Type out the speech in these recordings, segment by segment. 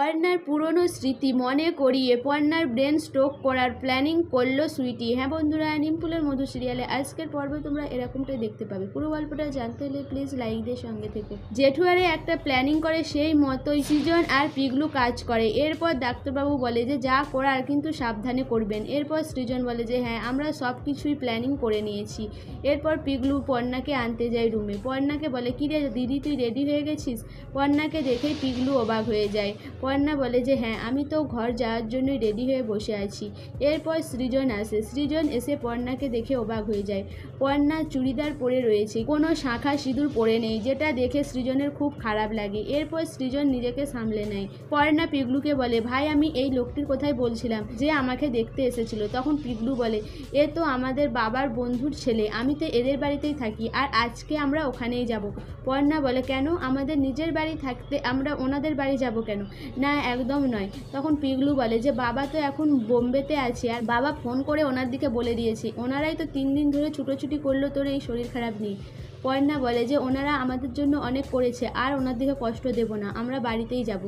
পর্ণার পুরনো স্মৃতি মনে করিয়ে পর্ণার ব্রেন স্ট্রোক করার প্ল্যানিং করল সুইটি। হ্যাঁ বন্ধুরা নিমপুলের মধু সিরিয়ালে আজকের পর্বে তোমরা এরকমটাই দেখতে পাবে। পুরো গল্পটা জানতে হলে প্লিজ লাইক দিয়ে সঙ্গে থেকে। জেঠুয়ারে একটা প্ল্যানিং করে সেই মতোই সৃজন আর পিগলু কাজ করে। এরপর ডাক্তারবাবু বলে যে, যা করার কিন্তু সাবধানে করবেন। এরপর সৃজন বলে যে হ্যাঁ আমরা সব কিছুই প্ল্যানিং করে নিয়েছি। এরপর পিগলু পর্ণাকে আনতে যায় রুমে। পর্ণাকে বলে, কি রে, দিদি, তুই রেডি হয়ে গেছিস? পর্ণাকে দেখেই পিগলু অবাক হয়ে যায়। পর্ণা বলে যে হ্যাঁ আমি তো ঘর যাওয়ার জন্যই রেডি হয়ে বসে আছি। এরপর সৃজন আসে। সৃজন এসে পর্ণাকে দেখে অবাক হয়ে যায়। পর্ণা চুড়িদার পরে রয়েছে। কোনো শাখা সিঁদুর পরে নেই, যেটা দেখে সৃজনের খুব খারাপ লাগে। এরপর সৃজন নিজেকে সামলে নেয়। পর্ণা পিগলুকে বলে, ভাই, আমি এই লোকটির কথাই বলছিলাম যে আমাকে দেখতে এসেছিল। তখন পিগলু বলে, এ তো আমাদের বাবার বন্ধুর ছেলে, আমি তো এদের বাড়িতেই থাকি, আর আজকে আমরা ওখানেই যাব। পর্ণা বলে, কেন? আমাদের নিজের বাড়ি থাকতে আমরা ওনাদের বাড়ি যাব কেন? না, একদম নয়। তখন পিগলু বলে যে, বাবা তো এখন বোম্বেতে আছে। আর বাবা ফোন করে ওনার দিকে বলে দিয়েছে, ওনারাই তো তিন দিন ধরে ছুটোছুটি করল, তোর এই শরীর খারাপ নিয়ে পর্ণা বলে যে ওনারা আমাদের জন্য অনেক করেছে, আর ওনার দিকে কষ্ট দেব না, আমরা বাড়িতেই যাব।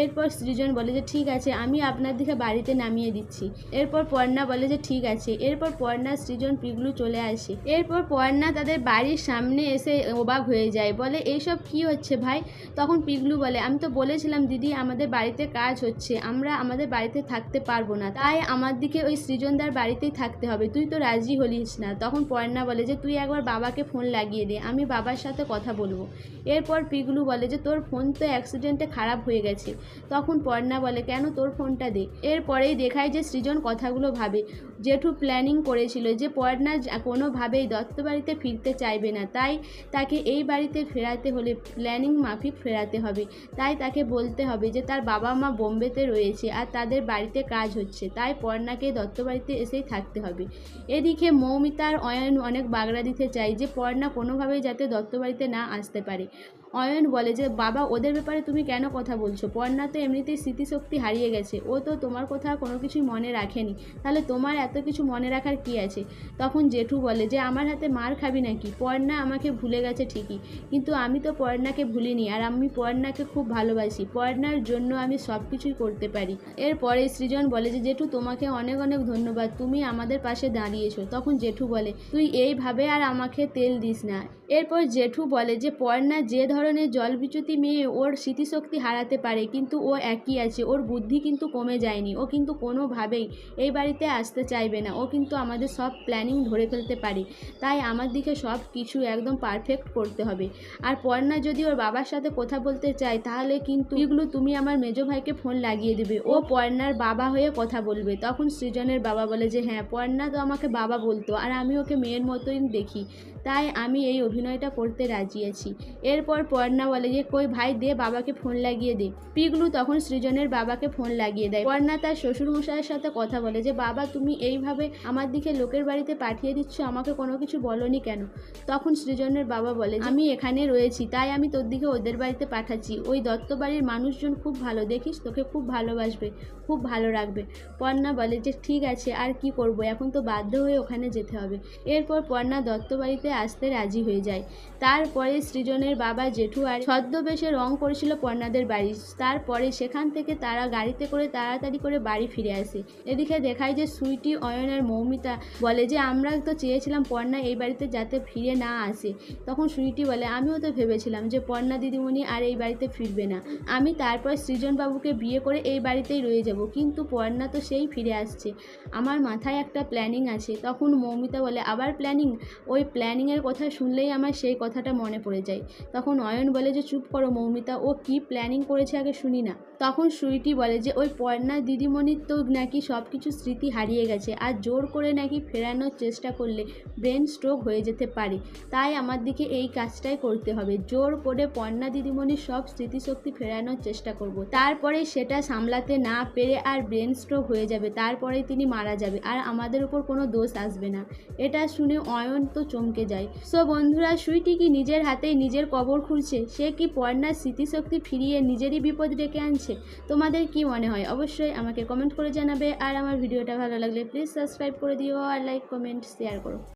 এরপর সৃজন বলে যে ঠিক আছে, আমি আপনার দিকে বাড়িতে নামিয়ে দিচ্ছি। এরপর পর্ণা বলে যে ঠিক আছে, এরপর পর্ণা সৃজন পিগলু চলে আসে। এরপর পর্ণা তাদের বাড়ির সামনে এসে অবাক হয়ে যায়, বলে, এইসব কি হচ্ছে ভাই? তখন পিগলু বলে, আমি তো বলেছিলাম দিদি, আমাদের বাড়িতে কাজ হচ্ছে, আমরা আমাদের বাড়িতে থাকতে পারব না, তাই আমার দিকে ওই সৃজনদার বাড়িতেই থাকতে হবে, তুই তো রাজি হলিস না। তখন পর্ণা বলে যে, তুই একবার বাবাকে ফোন লাগিয়ে দে আমি বাবার সাথে কথা বলব। এরপর পিগলু বলে যে, তোর ফোন তো অ্যাক্সিডেন্টে খারাপ হয়ে গেছে। তখন পর্ণা বলে, কেন তোর ফোনটা দে? এরপরেই দেখায় যে, সৃজন কথাগুলো ভাবে। জেঠু প্ল্যানিং করেছিল যে, পর্ণা কোনোভাবেই দত্ত বাড়িতে ফিরতে চাইবে না। তাই তাকে এই বাড়িতে ফেরাতে হলে প্ল্যানিং মাফিক ফেরাতে হবে। তাই তাকে বলতে হবে যে, তার বাবা মা বোম্বেতে রয়েছে আর তাদের বাড়িতে কাজ হচ্ছে। তাই পর্ণাকে দত্ত বাড়িতে এসেই থাকতে হবে। এদিকে মৌমিতার অয়ন অনেক বাগড়া দিতে চাই যে, পর্ণা কোনোভাবেই যাতে দত্ত বাড়িতে না আসতে পারে। অয়ন বলে যে, বাবা, ওদের ব্যাপারে তুমি কেন কথা বলছো? পর্ণা তো এমনিতেই স্মৃতিশক্তি হারিয়ে গেছে। ও তো তোমার কথা কোনো কিছুই মনে রাখেনি। তাহলে তোমার এত কিছু মনে রাখার কি আছে? তখন জেঠু বলে যে, আমার হাতে মার খাবি নাকি? পর্ণা আমাকে ভুলে গেছে ঠিকই। কিন্তু আমি তো পর্ণাকে ভুলিনি আর আমি পর্ণাকে খুব ভালোবাসি। পর্ণার জন্য আমি সব কিছুই করতে পারি। এরপরে সৃজন বলে যে, জেঠু, তোমাকে অনেক অনেক ধন্যবাদ। তুমি আমাদের পাশে দাঁড়িয়েছো। তখন জেঠু বলে, তুই এইভাবে আর আমাকে তেল দিস না। এরপর জেঠু বলে যে, পর্ণা যে ধরনের জলবিচ্যুতি মেয়ে ওর স্মৃতিশক্তি হারাতে পারে, কিন্তু ও একই আছে। ওর বুদ্ধি কিন্তু কমে যায়নি। ও কিন্তু কোনোভাবেই এই বাড়িতে আসতে চাইবে না। ও কিন্তু আমাদের সব প্ল্যানিং ধরে ফেলতে পারে। তাই আমার দিকে সব কিছু একদম পারফেক্ট করতে হবে। আর পর্ণা যদি ওর বাবার সাথে কথা বলতে চায়, তাহলে কিন্তু এগুলো তুমি আমার মেজো ভাইকে ফোন লাগিয়ে দেবে। ও পর্ণার বাবা হয়ে কথা বলবে। তখন সৃজনের বাবা বলে যে হ্যাঁ পর্ণা তো আমাকে বাবা বলতো, আর আমি ওকে মেয়ের মতোই দেখি। তাই আমি এই অভিনয়টা করতে রাজি আছি। এরপর পর্ণা বলে যে, কই ভাই, দে বাবাকে ফোন লাগিয়ে দে। পিগলু তখন সৃজনের বাবাকে ফোন লাগিয়ে দেয়। পর্ণা তার শ্বশুর শ্বশুরমশাইয়ের সাথে কথা বলে যে, বাবা, তুমি এইভাবে আমার দিকে লোকের বাড়িতে পাঠিয়ে দিচ্ছ, আমাকে কোনো কিছু বলনি কেন? তখন সৃজনের বাবা বলে আমি এখানে রয়েছি, তাই আমি তোর দিকে ওদের বাড়িতে পাঠাচ্ছি। ওই দত্ত বাড়ির মানুষজন খুব ভালো, দেখিস? তোকে খুব ভালোবাসবে, খুব ভালো রাখবে। পর্ণা বলে যে, ঠিক আছে, আর কি করব? এখন তো বাধ্য হয়ে ওখানে যেতে হবে। এরপর পর্ণা দত্ত বাড়িতে আসতে রাজি হয়ে যায়। তারপরে সৃজনের বাবা জেঠু আর ছদ্মবেশে রং করেছিল পর্ণাদের বাড়ি। তারপরে সেখান থেকে তারা গাড়িতে করে তাড়াতাড়ি করে বাড়ি ফিরে আসে। এদিকে দেখায় যে সুইটি, অয়ন আর মৌমিতা বলে যে, আমরা তো চেয়েছিলাম পর্ণা এই বাড়িতে যাতে ফিরে না আসে। তখন সুইটি বলে, আমিও তো ভেবেছিলাম যে পর্ণা দিদিমণি আর এই বাড়িতে ফিরবে না। আমি তারপর সৃজন বাবুকে বিয়ে করে এই বাড়িতেই রয়ে যাব। কিন্তু পর্ণা তো সেই ফিরে আসছে। আমার মাথায় একটা প্ল্যানিং আছে। তখন মৌমিতা বলে, আবার প্ল্যানিং? ওই প্ল্যানিংয়ের কথা শুনলেই আমার সেই কথাটা মনে পড়ে যায়। তখন অয়ন বলে যে, চুপ করো মৌমিতা, ও কি প্ল্যানিং করেছে আগে শুনি না। তখন সুইটি বলে যে, ওই পর্ণা দিদিমণির তো নাকি সব কিছু স্মৃতি হারিয়ে গেছে, আর জোর করে নাকি ফেরানোর চেষ্টা করলে ব্রেন স্ট্রোক হয়ে যেতে পারে। তাই আমার দিকে এই কাজটাই করতে হবে। জোর করে পর্ণা দিদিমণির সব স্মৃতিশক্তি ফেরানোর চেষ্টা করব। তারপরে সেটা সামলাতে না পেরে আর ব্রেন স্ট্রোক হয়ে যাবে। তারপরে তিনি মারা যাবে, আর আমাদের উপর কোনো দোষ আসবে না। এটা শুনে অয়ন তো চমকে যায়। সো বন্ধুরা সুইটি কি নিজের হাতেই নিজের কবর খুঁড়ছে সে কি পর্ণার স্মৃতিশক্তি ফিরিয়ে নিজেরই বিপদ ডেকে আনছে? তোমাদের কি মনে হয়? অবশ্যই আমাকে কমেন্ট করে জানাবে। আর আমার ভিডিওটা ভালো লাগলে প্লিজ সাবস্ক্রাইব করে দিও আর লাইক কমেন্ট শেয়ার করো।